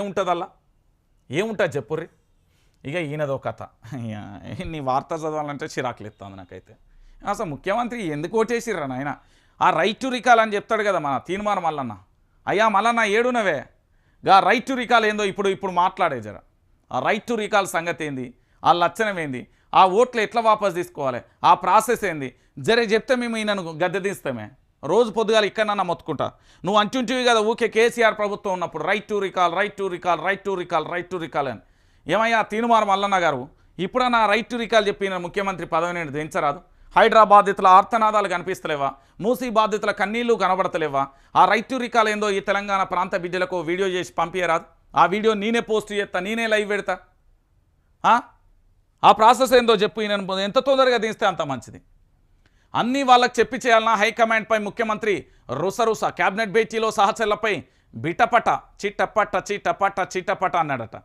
ఏముంటుందల్లా? ఏముంటుంది చెప్పుర్రి ఇక ఈయనదో కథ. నీ వార్త చదవాలంటే చిరాకులు ఎత్తుంది నాకైతే. అసలు ముఖ్యమంత్రి ఎందుకు ఓటేసిర్రా నాయన? ఆ రైట్ టు రికాల్ అని చెప్తాడు కదా మన తీర్మానం మల్లన్న. అయ్యా మల్లన్న ఏడునవే. గా రైట్ టు రికాల్ ఏందో ఇప్పుడు ఇప్పుడు మాట్లాడే జర. ఆ రైట్ టు రికాల్ సంగతి ఏంది? ఆ లక్షణం ఏంది? ఆ ఓట్లు ఎట్లా వాపస్ తీసుకోవాలి? ఆ ప్రాసెస్ ఏంది? జరే చెప్తే మేము ఈయనను గద్దె తీస్తామే. రోజు పొద్దుగాల ఇక్కడన్నా మొత్తుకుంటా. నువ్వు అంటుంటివి కదా ఊకే కేసీఆర్ ప్రభుత్వం ఉన్నప్పుడు right to recall right to recall right to recall right to recall అని. ఏమయ్యా తీనుమార మల్లన్న గారు ఇప్పుడన్నా రైట్ టు రికాల్ చెప్పిన ముఖ్యమంత్రి పదవి నేను దించరాదు. హైడ్రా బాధితుల ఆర్తనాదాలు కనిపిస్తలేవా? మూసీ బాధితుల కన్నీళ్ళు కనబడతలేవా? ఆ రైట్ టు రికాల్ ఏందో ఈ తెలంగాణ ప్రాంత బిడ్డలకు వీడియో చేసి పంపించరాదు ఆ వీడియో నేనే పోస్ట్ చేస్తా నేనే లైవ్ పెడతా. ఆ? ప్రాసెస్ ఏందో చెప్పు నేను ఎంత తొందరగా దిస్తే అంత మంచిది. అన్నీ వాళ్ళకి చెప్పి చేయాలన్నా హైకమాండ్పై ముఖ్యమంత్రి రుసరుస క్యాబినెట్ భేటీలో సహచరులపై బిటపట చిట్టపట్ట చిట్టపట్ట చిట్టపట అన్నాడట.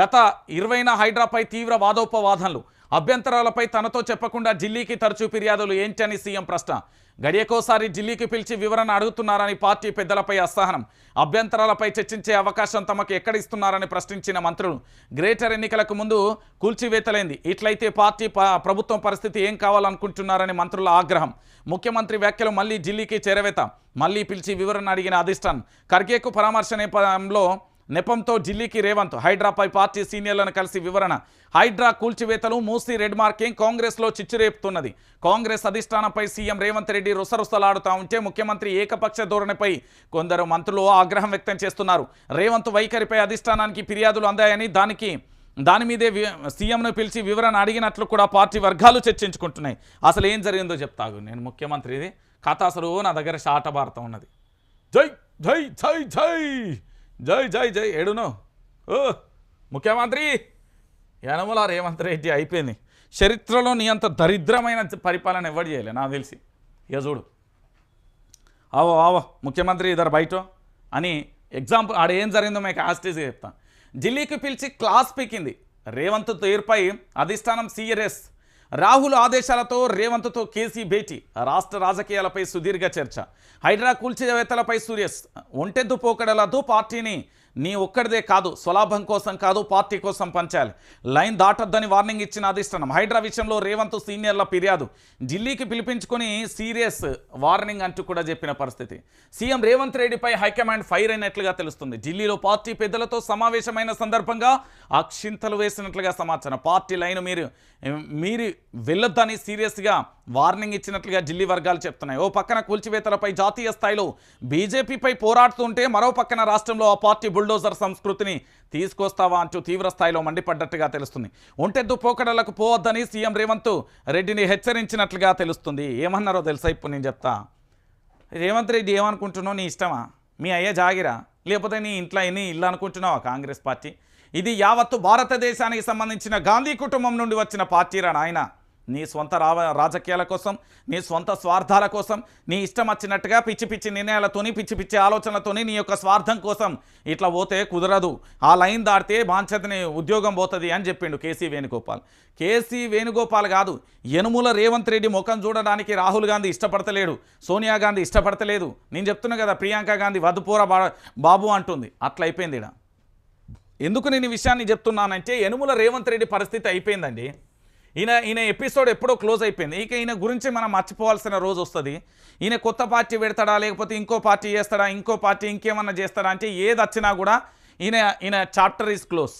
గత ఇరవైన హైడ్రాపై తీవ్ర వాదోపవాదనలు. అభ్యంతరాలపై తనతో చెప్పకుండా ఢిల్లీకి తరచూ ఫిర్యాదులు ఏంటని సీఎం ప్రశ్న. గడియకోసారి ఢిల్లీకి పిలిచి వివరణ అడుగుతున్నారని పార్టీ పెద్దలపై అసహనం. అభ్యంతరాలపై చర్చించే అవకాశం తమకు ఎక్కడిస్తున్నారని ప్రశ్నించిన మంత్రులు. గ్రేటర్ ఎన్నికలకు ముందు కూల్చివేతలైంది. ఇట్లయితే పార్టీ ప్రభుత్వం పరిస్థితి ఏం కావాలనుకుంటున్నారని మంత్రుల ఆగ్రహం. ముఖ్యమంత్రి వ్యాఖ్యలు మళ్ళీ ఢిల్లీకి చేరవేత. మళ్ళీ పిలిచి వివరణ అడిగిన అధిష్టాన్. ఖర్గేకు పరామర్శ నేపథ్యంలో నెపంతో ఢిల్లీకి రేవంత్ హైడ్రాపై పార్టీ సీనియర్లను కలిసి వివరణ. హైడ్రా కూల్చివేతలు మూసి రెడ్ మార్కింగ్ కాంగ్రెస్లో చిచ్చురేపుతున్నది. కాంగ్రెస్ అధిష్టానంపై సీఎం రేవంత్ రెడ్డి రుసరుసలాడుతూ ఉంటే ముఖ్యమంత్రి ఏకపక్ష ధోరణిపై కొందరు మంత్రులు ఆగ్రహం వ్యక్తం చేస్తున్నారు. రేవంత్ వైఖరిపై అధిష్టానానికి ఫిర్యాదులు అందాయని దానికి దాని మీదే వి- సీఎంను పిలిచి వివరణ అడిగినట్లు కూడా పార్టీ వర్గాలు చర్చించుకుంటున్నాయి. అసలు ఏం జరిగిందో చెప్తాను నేను ముఖ్యమంత్రిది కథ అసలు నా దగ్గర శాట భారతం ఉన్నది. జై జై జై జై! జై జై జై ఏడునో. ఓ ముఖ్యమంత్రి! యనమల రేవంత్ రెడ్డి అయిపోయింది. చరిత్రలో నీ అంత దరిద్రమైన పరిపాలన ఎవరు చేయలే? నాకు తెలిసి. ఇక చూడు. ఆవో ఆవో ముఖ్యమంత్రి ఇద్దరు బయట అని ఎగ్జాంపుల్ ఆడ ఏం జరిగిందో మీకు ఆస్టేజ్ చెప్తాను ఢిల్లీకి పిలిచి క్లాస్ పీకింది. రేవంత్ తీర్పై అధిష్టానం సీరియస్ రాహుల్ ఆదేశాలతో రేవంత్తో కేసీ భేటీ. రాష్ట్ర రాజకీయాలపై సుదీర్ఘ చర్చ. హైడ్రా కూల్చివేతలపై సూర్యస్. ఒంటెద్దు పోకడలతో పార్టీని నీ ఒక్కడిదే కాదు స్వలాభం కోసం కాదు పార్టీ కోసం పంచాలి. లైన్ దాటొద్దని వార్నింగ్ ఇచ్చిన అధిష్టానం. హైడ్రా విషయంలో రేవంత్ సీనియర్ల ఫిర్యాదు. ఢిల్లీకి పిలిపించుకొని సీరియస్ వార్నింగ్ అంటూ కూడా చెప్పిన పరిస్థితి. సీఎం రేవంత్ రెడ్డిపై హైకమాండ్ ఫైర్ అయినట్లుగా తెలుస్తుంది. ఢిల్లీలో పార్టీ పెద్దలతో సమావేశమైన సందర్భంగా అక్షింతలు వేసినట్లుగా సమాచారం. పార్టీ లైన్ మీరు మీరు వెళ్ళొద్దని సీరియస్గా వార్నింగ్ ఇచ్చినట్లుగా ఢిల్లీ వర్గాలు చెప్తున్నాయి. ఓ పక్కన కూల్చివేతలపై జాతీయ స్థాయిలో బీజేపీపై పోరాడుతుంటే మరో పక్కన రాష్ట్రంలో ఆ పార్టీ బుల్డోజర్ సంస్కృతిని తీసుకొస్తావా అంటూ తీవ్ర స్థాయిలో మండిపడ్డట్టుగా తెలుస్తుంది. ఒంటెద్దు పోకడలకు పోవద్దని సీఎం రేవంత్ రెడ్డిని హెచ్చరించినట్లుగా తెలుస్తుంది. ఏమన్నారో తెలుసా? ఇప్పుడు నేను చెప్తా. రేవంత్ రెడ్డి ఏమనుకుంటున్నావు? నీ ఇష్టమా? మీ అయ్యే జాగిరా? లేకపోతే నీ ఇంట్లో ఎన్ని ఇల్లు అనుకుంటున్నావా? కాంగ్రెస్ పార్టీ. ఇది యావత్తు భారతదేశానికి సంబంధించిన గాంధీ కుటుంబం నుండి వచ్చిన పార్టీరా నాయన? నీ సొంత రావ రాజకీయాల కోసం నీ సొంత స్వార్థాల కోసం నీ ఇష్టం వచ్చినట్టుగా పిచ్చి పిచ్చి నిర్ణయాలతోని పిచ్చి పిచ్చి ఆలోచనలతోని నీ యొక్క స్వార్థం కోసం ఇట్లా పోతే కుదరదు. ఆ లైన్ దాటితే బాంఛతని ఉద్యోగం పోతుంది అని చెప్పిండు కేసీ వేణుగోపాల్. కేసీ వేణుగోపాల్ కాదు యనుముల రేవంత్ రెడ్డి ముఖం చూడడానికి రాహుల్ గాంధీ ఇష్టపడతలేడు సోనియా గాంధీ ఇష్టపడతలేదు. నేను చెప్తున్నా కదా ప్రియాంక గాంధీ వద్దుపోరా బాబు అంటుంది. అట్లా అయిపోయింది ఈడ. ఎందుకు నేను ఈ విషయాన్ని చెప్తున్నానంటే యనుముల రేవంత్ రెడ్డి పరిస్థితి అయిపోయిందండి. ఈయన ఈయన ఎపిసోడ్ ఎప్పుడో క్లోజ్ అయిపోయింది. ఇక ఈయన గురించి మనం మర్చిపోవాల్సిన రోజు వస్తుంది. ఈయన కొత్త పార్టీ పెడతాడా లేకపోతే ఇంకో పార్టీ చేస్తాడా ఇంకో పార్టీ ఇంకేమన్నా చేస్తాడా అంటే ఏది వచ్చినా కూడా ఈయన ఈయన చాప్టర్ ఈజ్ క్లోజ్.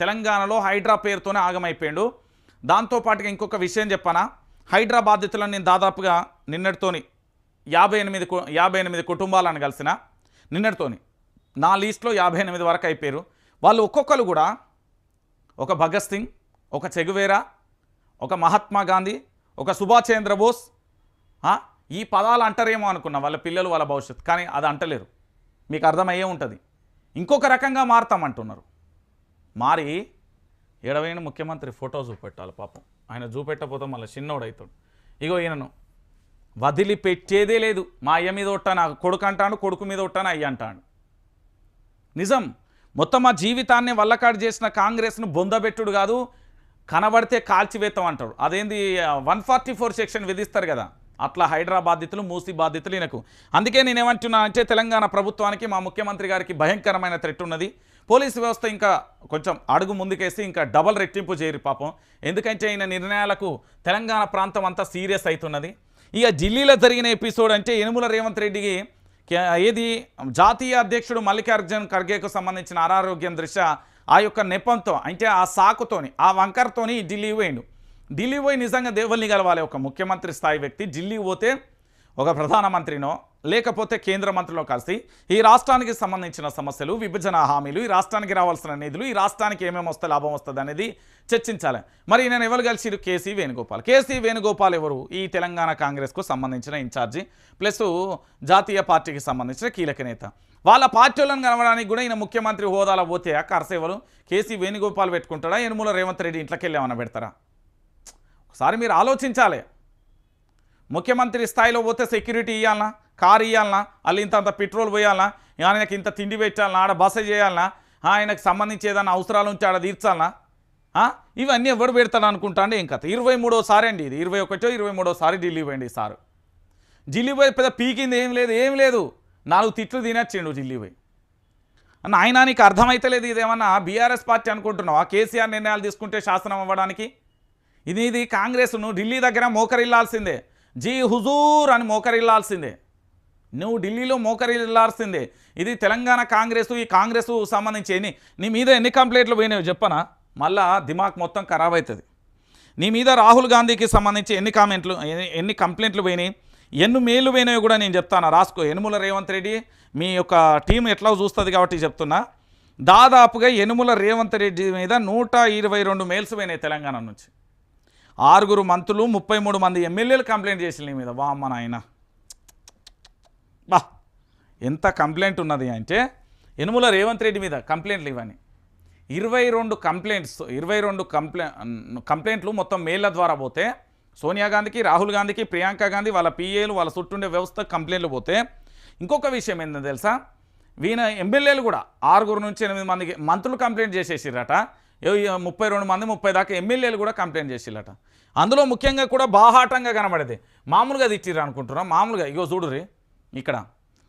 తెలంగాణలో హైడ్రా పేరుతోనే ఆగమైపోయాడు. దాంతోపాటుగా ఇంకొక విషయం చెప్పానా. హైడ్రా బాధితులను నేను దాదాపుగా నిన్నటితోని యాభై ఎనిమిది యాభై ఎనిమిది కుటుంబాలను కలిసిన నిన్నటితోని. నా లీస్ట్లో యాభై ఎనిమిది వరకు అయిపోయారు. వాళ్ళు ఒక్కొక్కరు కూడా ఒక భగత్ సింగ్ ఒక చెగువేరా ఒక మహాత్మా గాంధీ ఒక సుభాష్ చంద్రబోస్ ఈ పదాలు అంటారేమో అనుకున్నా వాళ్ళ పిల్లలు వాళ్ళ భవిష్యత్తు కానీ అది అంటలేరు. మీకు అర్థమయ్యే ఉంటుంది. ఇంకొక రకంగా మారుతామంటున్నారు. మారి ఏడవైన ముఖ్యమంత్రి ఫోటో చూపెట్టాలి పాపం. ఆయన చూపెట్టకపోతే మళ్ళీ చిన్నోడవుతాడు ఇగో ఈయనను వదిలిపెట్టేదే లేదు. మా అయ్య మీద ఒట్టాను కొడుకు అంటాను కొడుకు మీద ఒట్టాను అయ్య అంటాను నిజం. మొత్తం మా జీవితాన్ని వల్లకాడు చేసిన కాంగ్రెస్ను బొందబెట్టుడు కాదు కనబడితే కాల్చివేతం అంటాడు. అదేంది వన్ ఫార్టీ ఫోర్ సెక్షన్ విధిస్తారు కదా. అట్లా హైడ్రా బాధితులు మూసి బాధితులు ఈయనకు. అందుకే నేనేమంటున్నా అంటే తెలంగాణ ప్రభుత్వానికి మా ముఖ్యమంత్రి గారికి భయంకరమైన థ్రెట్ ఉన్నది. పోలీసు వ్యవస్థ ఇంకా కొంచెం అడుగు ముందుకేసి ఇంకా డబల్ రెట్టింపు చేయరు పాపం. ఎందుకంటే ఈయన నిర్ణయాలకు తెలంగాణ ప్రాంతం అంతా సీరియస్ అవుతున్నది ఇక ఢిల్లీలో జరిగిన ఎపిసోడ్ అంటే యనుమల రేవంత్ రెడ్డికి ఏది? జాతీయ అధ్యక్షుడు మల్లికార్జున్ ఖర్గేకు సంబంధించిన అనారోగ్యం దృష్ట్యా ఆ యొక్క నెపంతో అంటే ఆ సాకుతోని ఆ వంకరతోని ఢిల్లీ పోయిండు. ఢిల్లీ పోయి నిజంగా దేవుల్ని కలవాలి. ఒక ముఖ్యమంత్రి స్థాయి వ్యక్తి ఢిల్లీ పోతే ఒక ప్రధానమంత్రినో లేకపోతే కేంద్ర మంత్రిలో కలిసి ఈ రాష్ట్రానికి సంబంధించిన సమస్యలు విభజన హామీలు ఈ రాష్ట్రానికి రావాల్సిన నిధులు ఈ రాష్ట్రానికి ఏమేమి వస్తే లాభం వస్తుంది అనేది చర్చించాలి. మరి నేను ఎవరు కలిసిరు కేసీ వేణుగోపాల్. కేసీ వేణుగోపాల్ ఎవరు? ఈ తెలంగాణ కాంగ్రెస్కు సంబంధించిన ఇన్ఛార్జి ప్లస్ జాతీయ పార్టీకి సంబంధించిన కీలక నేత. వాళ్ళ పార్టీలను కలవడానికి కూడా ఈయన ముఖ్యమంత్రి హోదాలో పోతే ఆ కరసేవలు కేసీ వేణుగోపాల్ పెట్టుకుంటాడా? యనుమూల రేవంత్ రెడ్డి ఇంట్లోకి వెళ్ళి పెడతారా? ఒకసారి మీరు ఆలోచించాలి. ముఖ్యమంత్రి స్థాయిలో పోతే సెక్యూరిటీ ఇవ్వాలనా కారు ఇవ్వాలనా వాళ్ళు ఇంత అంత పెట్రోల్ పోయాలనా? ఆయనకి ఇంత తిండి పెట్టాలనా? ఆడ బస చేయాలనా? ఆయనకు సంబంధించి ఏదైనా అవసరాలు ఉంటే ఆడ తీర్చాలనా? ఇవన్నీ ఎవరు పెడతాడు అనుకుంటా అండి ఏం కథ? ఇరవై మూడోసారి అండి ఇది. ఇరవై ఒకటో ఇరవై మూడోసారి ఢిల్లీ పోయింది సారు. ఢిల్లీ పోయి పెద్ద పీకింది ఏం లేదు ఏం లేదు. నాలుగు తిట్లు తినచ్చిండు ఢిల్లీ పోయి. అన్న ఆయన నీకు అర్థమైతలేదు ఇదేమన్నా బీఆర్ఎస్ పార్టీ అనుకుంటున్నావా? కేసీఆర్ నిర్ణయాలు తీసుకుంటే శాసనం అవ్వడానికి? ఇది ఇది కాంగ్రెస్ను ఢిల్లీ దగ్గర మోకరిల్లాల్సిందే. జీ హుజూర్ అని మోకరిల్లాల్సిందే. నువ్వు ఢిల్లీలో మోకరిల్లాల్సిందే. ఇది తెలంగాణ కాంగ్రెస్ ఈ కాంగ్రెస్ సంబంధించి ఎన్ని నీ మీద ఎన్ని కంప్లైంట్లు పోయినాయో చెప్పనా? మళ్ళా దిమాక్ మొత్తం ఖరాబ్ అవుతుంది. నీ మీద రాహుల్ గాంధీకి సంబంధించి ఎన్ని కామెంట్లు ఎన్ని కంప్లైంట్లు పోయినాయి? ఎన్ని మేలు పోయినాయో కూడా నేను చెప్తాను? రాసుకో. యనుముల రేవంత్ రెడ్డి మీ యొక్క టీం ఎట్లా చూస్తుంది కాబట్టి చెప్తున్నా. దాదాపుగా యనుముల రేవంత్ రెడ్డి మీద నూట ఇరవై రెండు మెయిల్స్ పోయినాయి తెలంగాణ నుంచి. ఆరుగురు మంత్రులు ముప్పై మూడు మంది ఎమ్మెల్యేలు కంప్లైంట్ చేసిన మీద. వా అమ్మ నాయన. బా. ఎంత కంప్లైంట్ ఉన్నది అంటే యనుముల రేవంత్ రెడ్డి మీద కంప్లైంట్లు ఇవన్నీ ఇరవై రెండు కంప్లైంట్స్ ఇరవై రెండు కంప్లై కంప్లైంట్లు మొత్తం మెయిల్ల ద్వారా పోతే సోనియా గాంధీకి రాహుల్ గాంధీకి ప్రియాంక గాంధీ వాళ్ళ పిఏలు వాళ్ళ చుట్టుండే వ్యవస్థ కంప్లైంట్లు పోతే ఇంకొక విషయం ఏంటని తెలుసా? వీణ ఎమ్మెల్యేలు కూడా ఆరుగురు నుంచి ఎనిమిది మందికి మంత్రులు కంప్లైంట్ చేసేసిరట ముప్పై రెండు మంది ముప్పై దాకా ఎమ్మెల్యేలు కూడా కంప్లైంట్ చేసిరట అందులో ముఖ్యంగా కూడా బాహాటంగా కనబడేది. మామూలుగా తిట్టిర్రు అనుకుంటున్నాం. మామూలుగా ఇగో చూడురి ఇక్కడ.